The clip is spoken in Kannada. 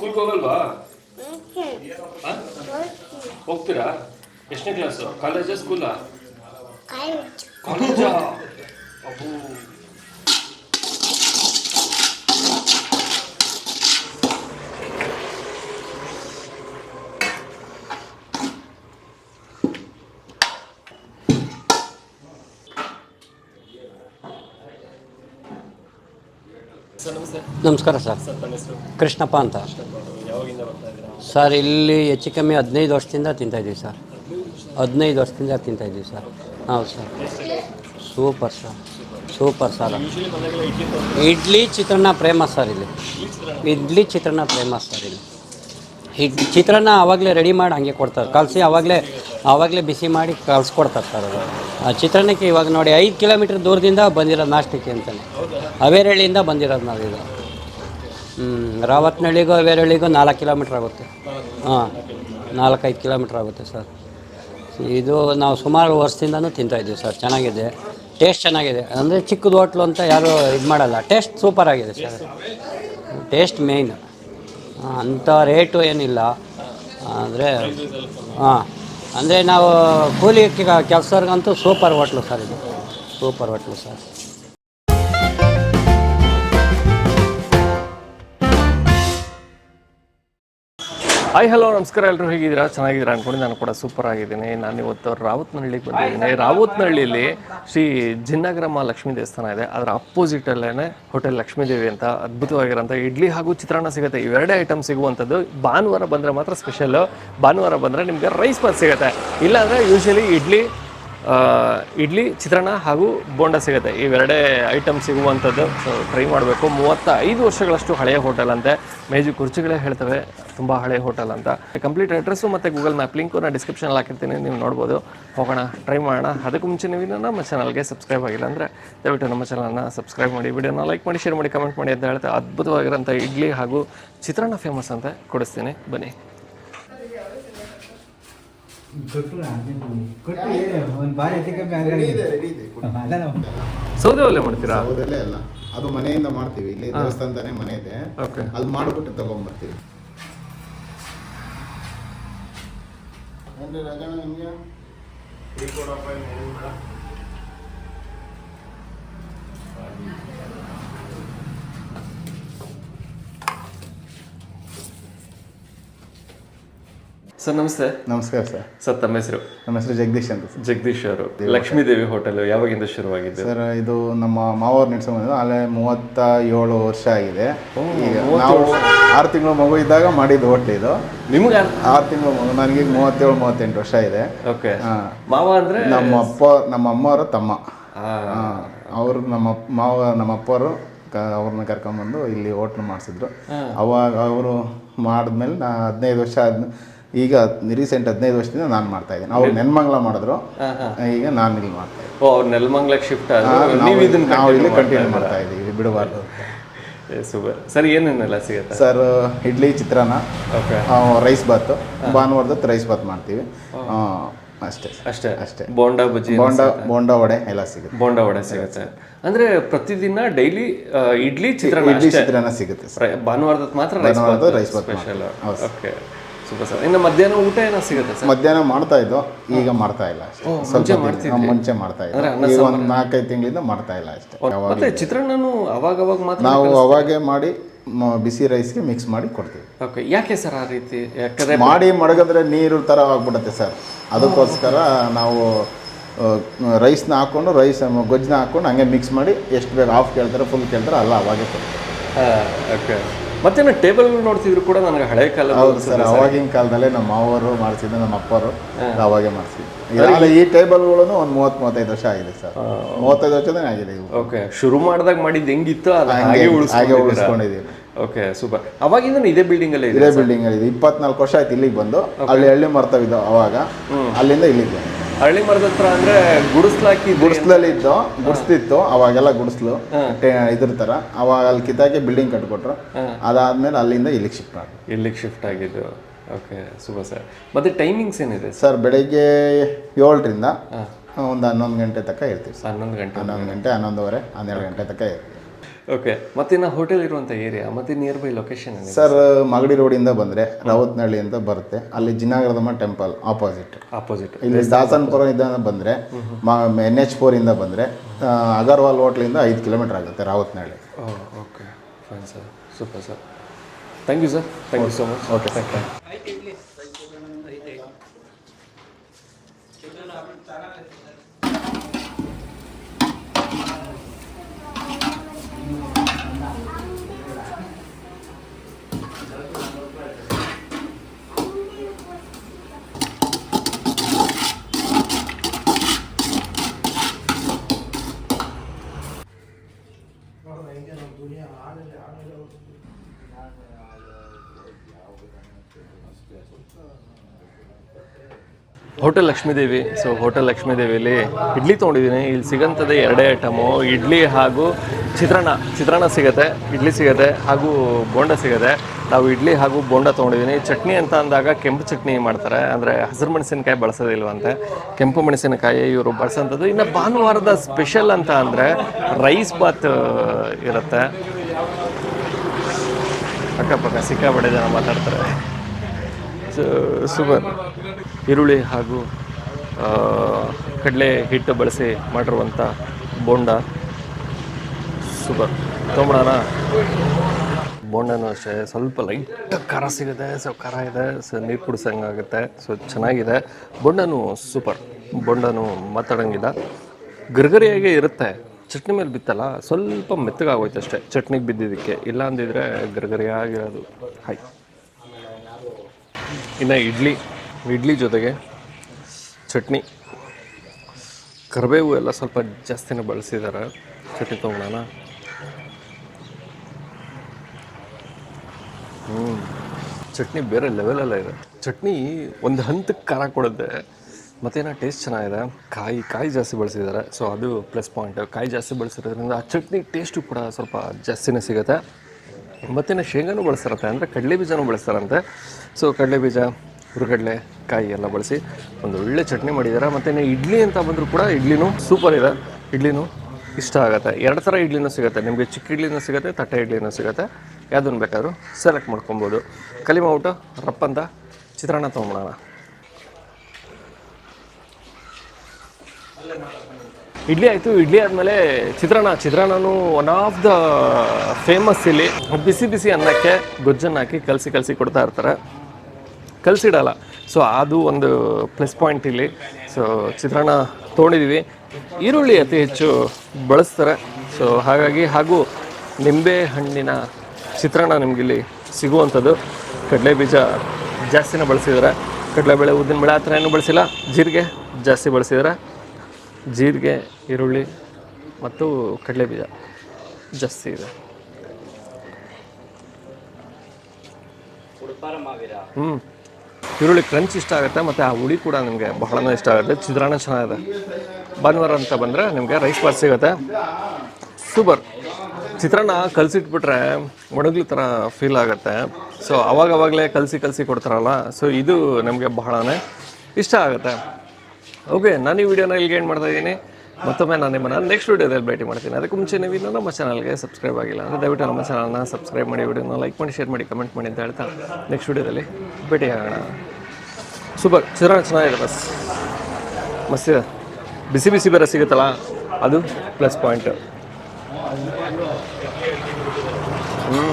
ಸ್ಕೂಲ್ಗೆ ಹೋಗಲ್ವಾ? ಆ? ಹೋಗ್ತೀರಾ? ಎಷ್ಟನೇ ಕ್ಲಾಸು ಕಾಲೇಜಾ ಸ್ಕೂಲಾ ಕಾಲೇಜಾ ಅಬ್ಬೋ ಸರ್ ನಮಸ್ತೆ ನಮಸ್ಕಾರ ಸರ್. ಸರ್ ತಮ್ಮ ಹೆಸರು? ಕೃಷ್ಣಪ್ಪ ಅಂತ. ಯಾವಾಗಿಂದ ಬರ್ತಾ ಇದ್ದೀರಾ ಸರ್, ಇಲ್ಲಿ ಹೆಚ್ಚು ಕಮ್ಮಿ ಹದಿನೈದು ವರ್ಷದಿಂದ ತಿಂತಾಯಿದ್ದೀವಿ ಸರ್. ಹದಿನೈದು ವರ್ಷದಿಂದ ತಿಂತಾಯಿದ್ದೀವಿ ಸರ್. ಹೌದು sir. Super sir. Super sir. Idli chitranna ಪ್ರೇಮ ಸರ್ ಇಲ್ಲಿ. ಇಡ್ಲಿ ಚಿತ್ರಾನ್ನ ಪ್ರೇಮ ಸರ್ ಇಲ್ಲಿ. ಇಡ್, ಚಿತ್ರಾನ್ನ ಆವಾಗಲೇ ರೆಡಿ ಮಾಡಿ ಹಂಗೆ ಕೊಡ್ತಾರೆ. ಕಲಸಿ ಆವಾಗಲೇ ಆವಾಗಲೇ ಬಿಸಿ ಮಾಡಿ ಕಲಿಸ್ಕೊಡ್ತಾರೆ ಸರ್ ಅದು. ಆ ಚಿತ್ರಾನ್ನಕ್ಕೆ ಇವಾಗ ನೋಡಿ ಐದು ಕಿಲೋಮೀಟ್ರ್ ದೂರದಿಂದ ಬಂದಿರೋದು ನಾಷ್ಟಕ್ಕೆ ಅಂತಲೇ ಅವೇರಳ್ಳಿಯಿಂದ ಬಂದಿರೋದು ನಾವು ಹ್ಞೂ ರಾವತ್ನಹಳ್ಳಿಗೂ ಅವೇರಳ್ಳಿಗೂ ನಾಲ್ಕು ಕಿಲೋಮೀಟ್ರ್ ಆಗುತ್ತೆ. ಹಾಂ, ನಾಲ್ಕೈದು ಕಿಲೋಮೀಟ್ರ್ ಆಗುತ್ತೆ ಸರ್. ಇದು ನಾವು ಸುಮಾರು ವರ್ಷದಿಂದನೂ ತಿಂತಾಯಿದ್ದೀವಿ ಸರ್, ಚೆನ್ನಾಗಿದೆ. ಟೇಸ್ಟ್ ಚೆನ್ನಾಗಿದೆ. ಅಂದರೆ ಚಿಕ್ಕದು ಹೋಟ್ಲು ಅಂತ ಯಾರೂ ಇದು ಮಾಡಲ್ಲ. ಟೇಸ್ಟ್ ಸೂಪರ್ ಆಗಿದೆ ಸರ್. ಟೇಸ್ಟ್ ಮೇಯ್ನ್ ಅಂಥ ರೇಟು ಏನಿಲ್ಲ. ಅಂದರೆ ಹಾಂ, ಅಂದರೆ ನಾವು ಕೂಲಿ ಕೆಲಸವ್ರಿಗಂತೂ ಸೂಪರ್ ಹೋಟ್ಲು ಸರ್ ಇದು. Super hotel sir. Hi hello ನಮಸ್ಕಾರ ಎಲ್ಲರೂ ಹೇಗಿದ್ದೀರಾ? ಚೆನ್ನಾಗಿದ್ದೀರಾ ಅನ್ಕೊಂಡು ನಾನು ಕೂಡ ಸೂಪರ್ ಆಗಿದ್ದೀನಿ. ನಾನು ಇವತ್ತು ರಾವತ್ನಹಳ್ಳಿಗೆ ಬಂದಿದ್ದೀನಿ. ರಾವತ್ನಹಳ್ಳಿಯಲ್ಲಿ ಶ್ರೀ ಜಿನ್ನಗ್ರಮ ಲಕ್ಷ್ಮೀ ದೇವಸ್ಥಾನ ಇದೆ. ಅದರ ಅಪೋಸಿಟಲ್ಲೇ ಹೋಟೆಲ್ ಲಕ್ಷ್ಮೀದೇವಿ ಅಂತ ಅದ್ಭುತವಾಗಿರೋಂಥ ಇಡ್ಲಿ ಹಾಗೂ ಚಿತ್ರಾನ್ನ ಸಿಗುತ್ತೆ. ಇವೆರಡೇ ಐಟಮ್ ಸಿಗುವಂಥದ್ದು. ಭಾನುವಾರ ಬಂದರೆ ಮಾತ್ರ ಸ್ಪೆಷಲ್ಲು ಭಾನುವಾರ ಬಂದರೆ ನಿಮಗೆ ರೈಸ್ ಬಾತ್ ಸಿಗುತ್ತೆ. ಇಲ್ಲಾಂದರೆ ಯೂಶ್ವಲಿ ಇಡ್ಲಿ ಇಡ್ಲಿ, ಚಿತ್ರಾನ್ನ ಹಾಗೂ ಬೋಂಡ ಸಿಗುತ್ತೆ. ಇವೆರಡೇ ಐಟಮ್ ಸಿಗುವಂಥದ್ದು. ಸೊ ಟ್ರೈ ಮಾಡಬೇಕು. ಮೂವತ್ತ ಐದು ವರ್ಷಗಳಷ್ಟು ಹಳೆಯ ಹೋಟೆಲ್ ಅಂತೆ. ಮೇಜು ಕುರ್ಚಿಗಳೇ ಹೇಳ್ತವೆ. ತುಂಬ ಹಳೆಯ ಹೋಟೆಲ್ ಅಂತ. ಕಂಪ್ಲೀಟ್ ಅಡ್ರೆಸ್ಸು ಮತ್ತು ಗೂಗಲ್ ಮ್ಯಾಪ್ ಲಿಂಕು ನಾನು ಡಿಸ್ಕ್ರಿಪ್ಷನಲ್ಲಿ ಹಾಕಿರ್ತೀನಿ. ನೀವು ನೋಡ್ಬೋದು. ಹೋಗೋಣ ಟ್ರೈ ಮಾಡೋಣ. ಅದಕ್ಕೂ ಮುಂಚೆ ನೀವು ನಮ್ಮ ಚಾನಲ್ಗೆ ಸಬ್ಸ್ಕ್ರೈಬ್ ಆಗಿಲ್ಲ ಅಂದರೆ ದಯವಿಟ್ಟು ನಮ್ಮ ಚಾನಲ್ನ ಸಬ್ಸ್ಕ್ರೈಬ್ ಮಾಡಿ. ವಿಡಿಯೋನ ಲೈಕ್ ಮಾಡಿ ಶೇರ್ ಮಾಡಿ ಕಮೆಂಟ್ ಮಾಡಿ ಅಂತ ಹೇಳ್ತಾ ಅದ್ಭುತವಾಗಿರೋಂಥ ಇಡ್ಲಿ ಹಾಗೂ ಚಿತ್ರಾನ್ನ ಫೇಮಸ್ ಅಂತ ಕೊಡಿಸ್ತೀನಿ. ಬನ್ನಿ ಕೊಟ್ಟು ಕೊಟ್ಟು ಒಂದು ಬಾರಿ ಹೆಚ್ಚು ಕಮ್ಮಿ ಆಗಲ್ಲ ಅಲ್ಲ ನಾವು ಸೌದೆ ಒಲೆ ಮಾಡ್ತೀರಾ? ಹೌದಲ್ಲೇ ಅಲ್ಲ. ಅದು ಮನೆಯಿಂದ ಮಾಡ್ತೀವಿ. ಇಲ್ಲಿ ದೇವಸ್ಥಾನದಾನೆ ಮನೆ ಇದೆ. ಓಕೆ. ಅಲ್ಲಿ ಮಾಡ್ಬಿಟ್ಟು ತಗೊಂಡ್ಬರ್ತೀವಿ. ಏನ್ರಿ ರಾಜಣ್ಣ ನಿಮ್ಗೆ ಟೀ ಕೊಡಪ್ಪ ಇನ್ನು ಏನು ಬೇಡ. ಸರ್ ನಮಸ್ತೆ. ನಮಸ್ಕಾರ ಸರ್. ಸರ್ ತಮ್ಮ ಹೆಸರು? ನಮ್ಮ ಹೆಸರು ಜಗದೀಶ್ ಅಂತ ಸರ್. ಜಗದೀಶ್ ಅವರು. ಲಕ್ಷ್ಮೀ ದೇವಿ ಹೋಟೆಲ್ ಯಾವಾಗಿಂದ ಶುರುವಾಗಿದೆ ಸರ್ ಇದು ನಮ್ಮ ಮಾವರ್ ನಡೆಸ್ಕೊಂಡು ಅಲ್ಲೇ ಮೂವತ್ತ ಏಳು ವರ್ಷ ಆಗಿದೆ. ಈಗ ನಾವು ಆರು ತಿಂಗಳು ಮಗು ಇದ್ದಾಗ ಮಾಡಿದ್ದು ಹೋಟೆಲ್ ಇದು. ನಿಮ್ಗೆ ಆರು ತಿಂಗಳು ಮಗು ನನಗೆ ಮೂವತ್ತೇಳು ಮೂವತ್ತೆಂಟು ವರ್ಷ ಇದೆ ಓಕೆ ಹಾ. ಮಾವ ಅಂದ್ರೆ ನಮ್ಮ ಅಪ್ಪ ನಮ್ಮ ಅಮ್ಮವರ ತಮ್ಮ. ಅವರು ನಮ್ಮ ಮಾವ ನಮ್ಮ ಅಪ್ಪವರು ಕ ಅವ್ರನ್ನ ಕರ್ಕೊಂಬಂದು ಇಲ್ಲಿ ಹೋಟ್ಲು ಮಾಡಿಸಿದ್ರು. ಅವಾಗ ಅವರು ಮಾಡಿದ್ಮೇಲೆ ನಾ ಹದಿನೈದು ವರ್ಷ ಆದ್ಮೇಲೆ ಈಗ ರೀಸೆಂಟ್ ಹದಿನೈದು ವರ್ಷದಿಂದ ನಾನು ಮಾಡ್ತಾ ಇದ್ದೀನಿ. ಅವ್ರು ನೆನ್ಮಂಗ್ಲ ಮಾಡಿದ್ರು. ಈಗ ನಾನು ಇಲ್ಲಿ ಮಾಡ್ತಾ ಇದ್ದೀನಿ. ಓ ಅವ್ರು ನೆಲಮಂಗ್ಲಕ್ಕೆ ಶಿಫ್ಟ್ ಆದ್ರು ನಾವು- ಇದನ್ನ ನಾವು ಇಲ್ಲಿ ಕಂಟಿನ್ಯೂ ಮಾಡ್ತಾ ಇದ್ದೀವಿ ಬಿಡಬಾರ್ದು ಸೂಪರ್ ಸರ್ ಏನೇನೆಲ್ಲ ಸಿಗುತ್ತೆ? Sir idli chitranna okay. Rice bath ಭಾನುವಾರದತ್ತು rice bath ಮಾಡ್ತೀವಿ. ಅಷ್ಟೇ ಅಷ್ಟೇ. ಅಷ್ಟೇ. ಬೋಂಡಾ ಬಜ್ಜಿ ಬೋಂಡಾ ಬೋಂಡಾ ವಡೆ ಎಲ್ಲ ಸಿಗುತ್ತೆ. ಬೋಂಡಾ ವಡೆ ಸಿಗುತ್ತೆ. ಅಂದ್ರೆ ಪ್ರತಿದಿನ ಡೈಲಿ ಇಡ್ಲಿ ಚಿತ್ರಾನ್ನ ಇಡ್ಲಿ ಚಿತ್ರಾನ್ನ ಸಿಗುತ್ತೆ ಸರ್. ಭಾನುವಾರದ ಮಾತ್ರ rice bath special. Okay. Super sir ಇನ್ನು ಮಧ್ಯಾಹ್ನ ಊಟ ಏನೋ ಸಿಗುತ್ತೆ ಸರ್ ಮಧ್ಯಾಹ್ನ ಮಾಡ್ತಾ ಇದ್ದೋ ಈಗ ಮಾಡ್ತಾ ಇಲ್ಲ ಅಷ್ಟೇ. ಸ್ವಲ್ಪ ದಿನ- ಹಾ, ಮುಂಚೆ ಮಾಡ್ತಾ ಇದ್ದಾರೆ ಈಗ ಒಂದು ನಾಲ್ಕೈದು ತಿಂಗಳಿಂದ ಮಾಡ್ತಾ ಇಲ್ಲ ಅಷ್ಟೇ. ಚಿತ್ರಾನ್ನ ಮತ್ತೆ ಚಿತ್ರಾನ್ನನು ಅವಾಗ ಅವಾಗ ಮಾತ್ರ ನಾವು ಅವಾಗೆ ಮಾಡಿ ಮ- ಬಿಸಿ ರೈಸ್ಗೆ ಮಿಕ್ಸ್ ಮಾಡಿ ಕೊಡ್ತೀವಿ. ಓಕೆ ಯಾಕೆ ಸರ್ ಆ ರೀತಿ? ಯಾಕಂದ್ರೆ ಮಾಡಿ ಮಡಗಿದ್ರೆ ನೀರು ಥರ ಆಗ್ಬಿಡುತ್ತೆ ಸರ್ ಅದಕ್ಕೋಸ್ಕರ ನಾವು ರೈಸ್ನ ಹಾಕ್ಕೊಂಡು ರೈಸ್ ಗೊಜ್ಜನ್ನ ಹಾಕ್ಕೊಂಡು ಹಂಗೆ ಮಿಕ್ಸ್ ಮಾಡಿ ಎಷ್ಟು ಬೇಗ ಹಾಫ್ ಕೇಳ್ತಾರೆ ಫುಲ್ ಕೇಳ್ತಾರೆ ಅಲ್ಲ ಅವಾಗೆ ಕೊಡ್ತೀವಿ. ಓಕೆ ಮತ್ತೆ ನಾನು ಟೇಬಲ್ ನೋಡ್ತಿದ್ರು ಕೂಡ ನನಗೆ ಹಳೆ ಕಾಲ ಹೌದು ಸರ್ ಅವಾಗಿನ ಕಾಲದಲ್ಲೇ ನಮ್ಮ ಮಾವರು ಮಾಡಿಸಿದ್ದು ನಮ್ಮ ಅಪ್ಪರು ಅವಾಗೆ ಈಗಾಗಲೇ ಈ ಟೇಬಲ್ಗಳು ಒಂದು ಮೂವತ್ತು ಮೂವತ್ತೈದು ವರ್ಷ ಆಗಿದೆ ಸರ್. ಮೂವತ್ತೈದು ವರ್ಷದೇ ಆಗಿದೆ ಓಕೆ ಶುರು ಮಾಡಿದಾಗ ಮಾಡಿದ್ದು ಹೆಂಗಿತ್ತು ಅದು ಹಾಗೆ ಹಾಗೆ ಉಳಿಸ್ಕೊಂಡಿದ್ದೀವಿ. Okay super. ಅವಾಗಿಂದ ಇದೇ ಬಿಲ್ಡಿಂಗ್ ಅಲ್ಲಿ ಇದೆ ಬಿಲ್ಡಿಂಗ್ ಅಲ್ಲಿ ಇಪ್ಪತ್ನಾಲ್ಕು ವರ್ಷ ಆಯ್ತು ಇಲ್ಲಿಗೆ ಬಂದು. ಅಲ್ಲಿ ಹಳ್ಳಿ ಮರ್ತವಿದ್ದು ಅವಾಗ. ಅಲ್ಲಿಂದ ಇಲ್ಲಿಗೆ ಬಂದು. ಹಳ್ಳಿ ಮರದ ಹತ್ರ ಅಂದ್ರೆ ಗುಡಿಸ್ಲಾಕಿ ಗುಡಿಸ್ಲಲ್ಲಿ ಇದ್ದು ಗುಡಿಸ್ತಿತ್ತು ಅವಾಗೆಲ್ಲ ಗುಡಿಸ್ಲು ಇದ್ರ ತರ ಅವಾಗ ಅಲ್ಲಿ ಕಿತ್ತಾಕಿ ಬಿಲ್ಡಿಂಗ್ ಕಟ್ಕೊಟ್ರು ಅದಾದ್ಮೇಲೆ ಅಲ್ಲಿಂದ ಇಲ್ಲಿಗೆ ಶಿಫ್ಟ್ ಮಾಡಿ ಇಲ್ಲಿಗೆ ಶಿಫ್ಟ್ ಆಗಿದ್ದು. ಓಕೆ ಶುಭ ಸರ್. ಮತ್ತೆ ಟೈಮಿಂಗ್ಸ್ ಏನಿದೆ? ಸರ್ ಬೆಳಿಗ್ಗೆ ಏಳರಿಂದ ಒಂದು ಹನ್ನೊಂದು ಗಂಟೆ ತನಕ ಇರ್ತೀವಿ. ಸರ್ ಹನ್ನೊಂದು ಗಂಟೆ. ಹನ್ನೊಂದು ಗಂಟೆ ಹನ್ನೊಂದುವರೆ ಹನ್ನೆರಡು ಗಂಟೆ ತನಕ ಇರ್ತೀವಿ. ಓಕೆ ಮತ್ತೆ ನಾ ಹೋಟೆಲ್ ಇರುವಂಥ ಏರಿಯಾ ಮತ್ತೆ near by location sir Magadi ರೋಡಿಂದ ಬಂದರೆ ರಾವತ್ನಹಳ್ಳಿ ಅಂತ ಬರುತ್ತೆ. ಅಲ್ಲಿ ಜಿನಾಗರದಮ್ಮ ಟೆಂಪಲ್ ಆಪೋಸಿಟ್ ಆಪೋಸಿಟ್ ಇಲ್ಲಿ ದಾಸನ್ಪುರದಿಂದ ಬಂದರೆ ಎನ್ ಎಚ್ ಇಂದ ಬಂದರೆ ಅಗರ್ವಾಲ್ ಹೋಟ್ಲಿಂದ ಐದು ಕಿಲೋಮೀಟರ್ ಆಗುತ್ತೆ Ravatnahalli okay fine sir super sir thank you sir thank you so much okay thank you hotel Lakshmidevi so hotel ಲಕ್ಷ್ಮೀದೇವಿಯಲ್ಲಿ idli ತೊಗೊಂಡಿದ್ದೀನಿ. ಇಲ್ಲಿ ಸಿಗಂಥದ್ದು ಎರಡೇ ಐಟಮು ಇಡ್ಲಿ ಹಾಗೂ ಚಿತ್ರಾನ್ನ. ಚಿತ್ರಾನ್ನ ಸಿಗುತ್ತೆ, ಇಡ್ಲಿ ಸಿಗುತ್ತೆ ಹಾಗೂ ಬೋಂಡ ಸಿಗುತ್ತೆ. ನಾವು ಇಡ್ಲಿ ಹಾಗೂ ಬೋಂಡ ತೊಗೊಂಡಿದ್ದೀನಿ. ಚಟ್ನಿ ಅಂತ ಅಂದಾಗ ಕೆಂಪು ಚಟ್ನಿ ಮಾಡ್ತಾರೆ. ಅಂದರೆ ಹಸಿರು ಮೆಣಸಿನಕಾಯಿ ಬಳಸೋದಿಲ್ವಂತೆ. ಕೆಂಪು ಮೆಣಸಿನಕಾಯಿ ಇವರು ಬಳಸೋಂಥದ್ದು. ಇನ್ನು ಭಾನುವಾರದ ಸ್ಪೆಷಲ್ ಅಂತ ಅಂದರೆ ರೈಸ್ ಬಾತ್ ಇರುತ್ತೆ. ಅಕ್ಕಪಕ್ಕ ಸಿಕ್ಕಾಪಟ್ಟೆ ಜನ ಮಾತಾಡ್ತಾರೆ. ಸೊ ಈರುಳ್ಳಿ ಹಾಗೂ ಕಡಲೆ ಹಿಟ್ಟು ಬಳಸಿ ಮಾಡಿರುವಂಥ ಬೋಂಡ. ಸೂಪರ್ ತೊಗೊಂಬಿಡೋಣ ಬೋಂಡನೂ ಅಷ್ಟೇ, ಸ್ವಲ್ಪ ಲೈಟ್ ಖಾರ ಸಿಗುತ್ತೆ ಸೊ ಖಾರ ಇದೆ, ಸೊ ನೀರು ಕುಡಿಸಂಗಾಗುತ್ತೆ ಸೊ ಚೆನ್ನಾಗಿದೆ. ಬೋಂಡನೂ ಸೂಪರ್, ಬೋಂಡನೂ ಮಾತಾಡೋಂಗಿಲ್ಲ. ಗರ್ಗರಿಯಾಗೆ ಇರುತ್ತೆ. ಚಟ್ನಿ ಮೇಲೆ ಬಿತ್ತಲ್ಲ, ಸ್ವಲ್ಪ ಮೆತ್ತಗಾಗೋಯ್ತು ಅಷ್ಟೇ. ಚಟ್ನಿಗೆ ಬಿದ್ದಿದ್ದಕ್ಕೆ. ಇಲ್ಲ ಅಂದಿದ್ರೆ ಗರಗರಿಯಾಗಿರೋದು ಹಾಯ್ ಇನ್ನು ಇಡ್ಲಿ ಇಡ್ಲಿ ಜೊತೆಗೆ ಚಟ್ನಿ. ಕರಿಬೇವು ಎಲ್ಲ ಸ್ವಲ್ಪ ಜಾಸ್ತಿನೇ ಬಳಸಿದ್ದಾರೆ ಚಟ್ನಿ ತೊಗೊಳೋಣ ಹ್ಞೂ ಚಟ್ನಿ ಬೇರೆ ಲೆವೆಲಲ್ಲ ಇದೆ ಚಟ್ನಿ ಒಂದು ಹಂತಕ್ಕೆ ಖಾರ ಕೊಡುತ್ತೆ. ಮತ್ತೇನೋ ಟೇಸ್ಟ್ ಚೆನ್ನಾಗಿದೆ. ಕಾಯಿ ಕಾಯಿ ಜಾಸ್ತಿ ಬಳಸಿದ್ದಾರೆ. ಸೊ ಅದು ಪ್ಲಸ್ ಪಾಯಿಂಟ್ ಕಾಯಿ ಜಾಸ್ತಿ ಬಳಸಿರೋದ್ರಿಂದ ಆ ಚಟ್ನಿ ಟೇಸ್ಟು ಕೂಡ ಸ್ವಲ್ಪ ಜಾಸ್ತಿನೇ ಸಿಗುತ್ತೆ. ಮತ್ತೇನು, ಶೇಂಗಾನು ಬಳಸ್ತಾರಂತೆ. ಅಂದರೆ ಕಡಲೆ ಬೀಜನೂ ಬಳಸ್ತಾರಂತೆ. ಸೊ ಕಡಲೆ ಬೀಜ, ಹುರುಗಡಲೆ, ಕಾಯಿ ಎಲ್ಲ ಬಳಸಿ ಒಂದು ಒಳ್ಳೆ ಚಟ್ನಿ ಮಾಡಿದ್ದಾರೆ. ಮತ್ತೇನೋ, ಇಡ್ಲಿ ಅಂತ ಬಂದರೂ ಕೂಡ ಇಡ್ಲಿನೂ ಸೂಪರ್ ಇದೆ. ಇಡ್ಲಿನೂ ಇಷ್ಟ ಆಗುತ್ತೆ. ಎರಡು ಥರ ಇಡ್ಲಿನೂ ಸಿಗುತ್ತೆ. ನಿಮಗೆ ಚಿಕ್ಕ ಇಡ್ಲಿನೂ ಸಿಗುತ್ತೆ, ತಟ್ಟೆ ಇಡ್ಲಿನೂ ಸಿಗುತ್ತೆ. ಯಾವುದನ್ನು ಬೇಕಾದರೂ ಸೆಲೆಕ್ಟ್ ಮಾಡ್ಕೊಬೋದು. ಕಲಿಮ ಊಟ ರಪ್ಪಂತ ಚಿತ್ರಾನ್ನ ತೊಗೊಂಬಿಡೋಣ ಇಡ್ಲಿ ಆಯಿತು, ಇಡ್ಲಿ ಆದಮೇಲೆ ಚಿತ್ರಾನ್ನ. ಚಿತ್ರಾನ್ನನು ಒನ್ ಆಫ್ ದ ಫೇಮಸ್ ಇಲ್ಲಿ. ಬಿಸಿ ಬಿಸಿ ಅನ್ನಕ್ಕೆ ಗೊಜ್ಜನ್ನು ಹಾಕಿ ಕಲಸಿ ಕಲಸಿ ಕೊಡ್ತಾ ಇರ್ತಾರೆ. ಕಲಸಿಡಲ್ಲ. ಸೊ ಅದು ಒಂದು ಪ್ಲಸ್ ಪಾಯಿಂಟ್ ಇಲ್ಲಿ. ಸೊ ಚಿತ್ರಾನ್ನ ತೊಗೊಂಡಿದ್ದೀವಿ ಈರುಳ್ಳಿ ಅತಿ ಹೆಚ್ಚು ಬಳಸ್ತಾರೆ. ಸೊ ಹಾಗಾಗಿ ಹಾಗೂ ನಿಂಬೆ ಹಣ್ಣಿನ ಚಿತ್ರಾನ್ನ ನಿಮಗಿಲ್ಲಿ ಸಿಗುವಂಥದ್ದು. ಕಡಲೆ ಬೀಜ ಜಾಸ್ತಿನೇ ಬಳಸಿದ್ದಾರೆ. ಕಡಲೆಬೇಳೆ ಉದ್ದಿನ ಬೇಳೆ ಆ ಥರ ಏನೂ ಬಳಸಿಲ್ಲ. ಜೀರಿಗೆ ಜಾಸ್ತಿ ಬಳಸಿದ್ದಾರೆ. ಜೀರಿಗೆ, ಈರುಳ್ಳಿ ಮತ್ತು ಕಡಲೆ ಬೀಜ ಜಾಸ್ತಿ ಇದೆ. ಹ್ಞೂ ಈರುಳ್ಳಿ ಕ್ರಂಚ್ ಇಷ್ಟ ಆಗುತ್ತೆ ಮತ್ತು ಆ ಹುಳಿ ಕೂಡ ನಿಮಗೆ ಬಹಳನೇ ಇಷ್ಟ ಆಗುತ್ತೆ. ಚಿತ್ರಾನ್ನ ಚೆನ್ನಾಗಿದೆ. ಭಾನುವಾರ ಅಂತ ಬಂದರೆ ನಿಮಗೆ ರೈಸ್ ಬಾತ್ ಸಿಗುತ್ತೆ. ಸೂಪರ್ ಚಿತ್ರಾನ್ನ ಕಲಸಿಟ್ಬಿಟ್ರೆ ಒಣಗ್ಲಿ ಥರ ಫೀಲ್ ಆಗುತ್ತೆ. ಸೊ ಅವಾಗವಾಗಲೇ ಕಲಸಿ ಕಲಸಿ ಕೊಡ್ತಾರಲ್ಲ ಸೊ ಇದು ನಮಗೆ ಬಹಳನೇ ಇಷ್ಟ ಆಗುತ್ತೆ. ಓಕೆ ನಾನು ಈ ವಿಡಿಯೋನ ಇಲ್ಲಿಗೆ ಏನು ಮಾಡ್ತಾ ಇದ್ದೀನಿ. ಮತ್ತೊಮ್ಮೆ ನಾನು ನಿಮ್ಮನ್ನು ನೆಕ್ಸ್ಟ್ ವೀಡಿಯೋದಲ್ಲಿ ಭೇಟಿ ಮಾಡ್ತೀನಿ. ಅದಕ್ಕೆ ಮುಂಚೆ ನೀವು ಇನ್ನೂ ನಮ್ಮ ಚಾನಲ್ಗೆ ಸಬ್ಸ್ಕ್ರೈಬ್ ಆಗಿಲ್ಲ ಅಂದರೆ ದಯವಿಟ್ಟು ನಮ್ಮ ಚಾನಲ್ನ ಸಬ್ಸ್ಕ್ರೈಬ್ ಮಾಡಿ ವಿಡಿಯೋನ ಲೈಕ್ ಮಾಡಿ ಶೇರ್ ಮಾಡಿ ಕಮೆಂಟ್ ಮಾಡಿ ಅಂತ ಹೇಳ್ತಾ ನೆಕ್ಸ್ಟ್ ವೀಡಿಯೋದಲ್ಲಿ ಭೇಟಿ ಆಗೋಣ. ಸೂಪರ್ ಚಿತ್ರಾನ್ನ ಚೆನ್ನಾಗಿದೆ ಬಸ್. ಮಸ್ತಿದೆ ಬಿಸಿ ಬಿಸಿ ಬೇರೆ ಸಿಗುತ್ತಲ್ಲ, ಅದು ಪ್ಲಸ್ ಪಾಯಿಂಟ್ ಹ್ಞೂ